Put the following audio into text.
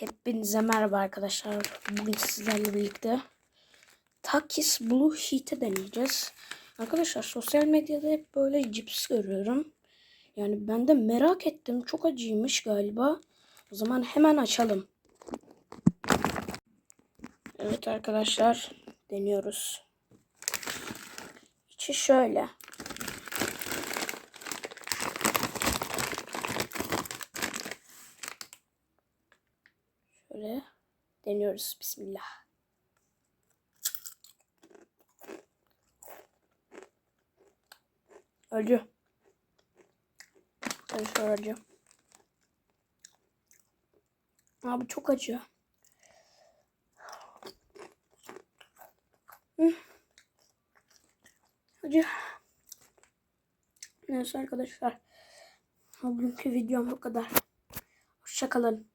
Hepinize merhaba arkadaşlar. Bugün sizlerle birlikte Takis Blue Heat'i deneyeceğiz. Arkadaşlar sosyal medyada hep böyle cips görüyorum. Yani ben de merak ettim. Çok acıymış galiba. O zaman hemen açalım. Evet arkadaşlar deniyoruz. İçi şöyle. Şöyle deniyoruz. Bismillah. Acı. Arkadaşlar acı. Abi çok acı. Hı. Acı. Neyse arkadaşlar. Bugünkü videom bu kadar. Hoşçakalın.